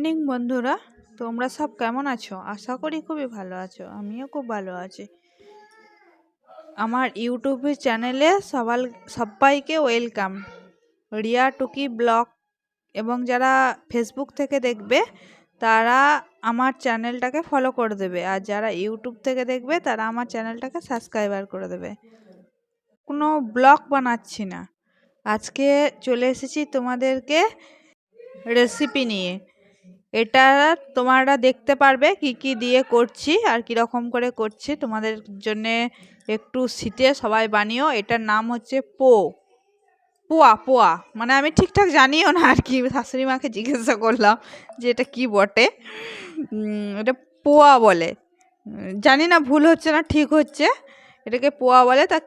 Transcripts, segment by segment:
Morning বন্ধুরা। তোমরা সব কেমন আছো? আশা করি খুবই ভালো আছো। আমিও খুব ভালো আছি। আমার ইউটিউবের চ্যানেলে সবাল সবাইকে ওয়েলকাম রিয়া, টুকি, ব্লগ এবং যারা ফেসবুক থেকে দেখবে, তারা আমার চ্যানেলটাকে ফলো করে দেবে। আর যারা ইউটিউব থেকে দেখবে, তারা আমার চ্যানেলটাকে সাবস্ক্রাইবার করে দেবে। কোনো ব্লগ বানাচ্ছি না। আজকে চলে এসেছি তোমাদেরকে রেসিপি নিয়ে। এটা তোমরা দেখতে পারবে কি কি দিয়ে করছি আর কি রকম করে করছি। তোমাদের জন্য একটু শীতে সবাই বানিও। এটার নাম হচ্ছে পো। পোয়া পোয়া। মানে আমি ঠিকঠাক জানিও না আর কি। শাশুড়ি মাকে জিজ্ঞাসা করলাম যে এটা কি বটে? এটা পোয়া বলে। জানি না, ভুল হচ্ছে না, ঠিক হচ্ছে। এটাকে পোয়া বলে। তা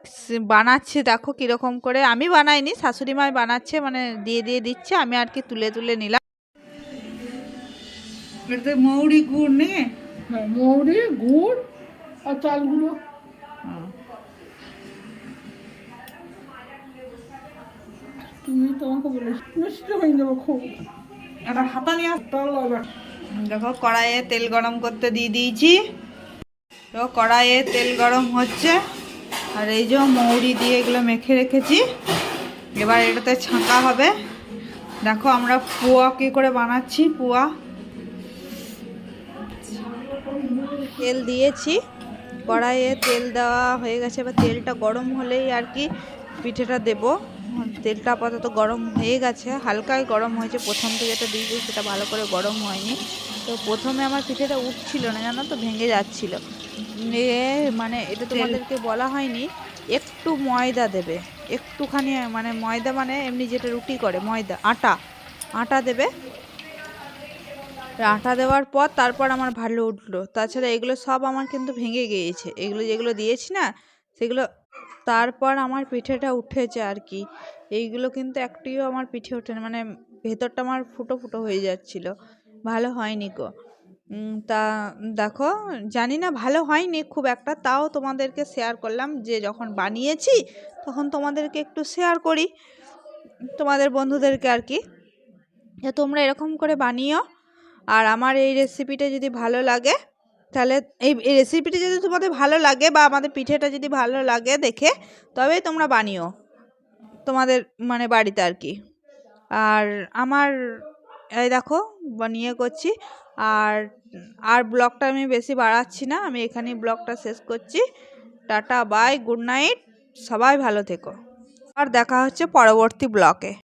বানাচ্ছি, দেখো কীরকম করে। আমি বানাইনি, শাশুড়ি মাই বানাচ্ছে মানে দিয়ে দিয়ে দিচ্ছে। আমি আর কি তুলে তুলে নিলাম। এটাতে মৌরি গুড় নিয়ে হ্যাঁ মৌরি গুড় আর চালগুলো। তুমি তোমাকে বলে মিষ্টি হয়ে যাব খুব। একটা হাতা নিয়ে আস। তাও দেখো কড়াইয়ে তেল গরম করতে দিয়ে দিয়েছি। তো কড়াইয়ে তেল গরম হচ্ছে। আর এই যে মৌরি দিয়ে এগুলো মেখে রেখেছি। এবার এটাতে ছাঁকা হবে। দেখো আমরা পোয়া কী করে বানাচ্ছি পোয়া। তেল দিয়েছি। কড়াইয়ে তেল দেওয়া হয়ে গেছে। এবার তেলটা গরম হলেই আর কি পিঠেটা দেবো। তেলটা আপাতত গরম হয়ে গেছে। হালকাই গরম হয়েছে। প্রথম থেকে যেটা দিয়েছি সেটা ভালো করে গরম হয়নি। তো প্রথমে আমার পিঠেটা উঠছিল না জানো তো? ভেঙে যাচ্ছিল। এ মানে এটা তোমাদেরকে বলা হয়নি। একটু ময়দা দেবে। একটুখানি মানে ময়দা মানে এমনি যেটা রুটি করে ময়দা আটা। আটা দেবে। আটা দেওয়ার পর তারপর আমার ভালো উঠল। তাছাড়া এগুলো সব আমার কিন্তু ভেঙে গিয়েছে। এগুলো যেগুলো দিয়েছি না, সেগুলো তারপর আমার পিঠেটা উঠেছে আর কি। এইগুলো কিন্তু একটিও আমার পিঠে ওঠেনি মানে ভেতরটা আমার ফুটো ফুটো হয়ে যাচ্ছিল। ভালো হয়নি গো। তা দেখো, জানি না ভালো হয়নি খুব একটা, তাও তোমাদেরকে শেয়ার করলাম যে যখন বানিয়েছি, তখন তোমাদেরকে একটু শেয়ার করি। তোমাদের বন্ধুদেরকে আর কি। তোমরা এরকম করে বানিও। আর আমার এই রেসিপিটা যদি ভালো লাগে, তাহলে এই রেসিপিটা যদি তোমাদের ভালো লাগে বা আমাদের পিঠেটা যদি ভালো লাগে দেখে, তবেই তোমরা বানিও। তোমাদের মানে বাড়িতে আর কি। আর আমার, এই দেখো, বানিয়ে করছি। আর আর ব্লগটা আমি বেশি বাড়াচ্ছি না, আমি এখানেই ব্লগটা শেষ করছি। টাটা বাই গুড নাইট সবাই ভালো থেকো। আর দেখা হচ্ছে পরবর্তী ব্লকে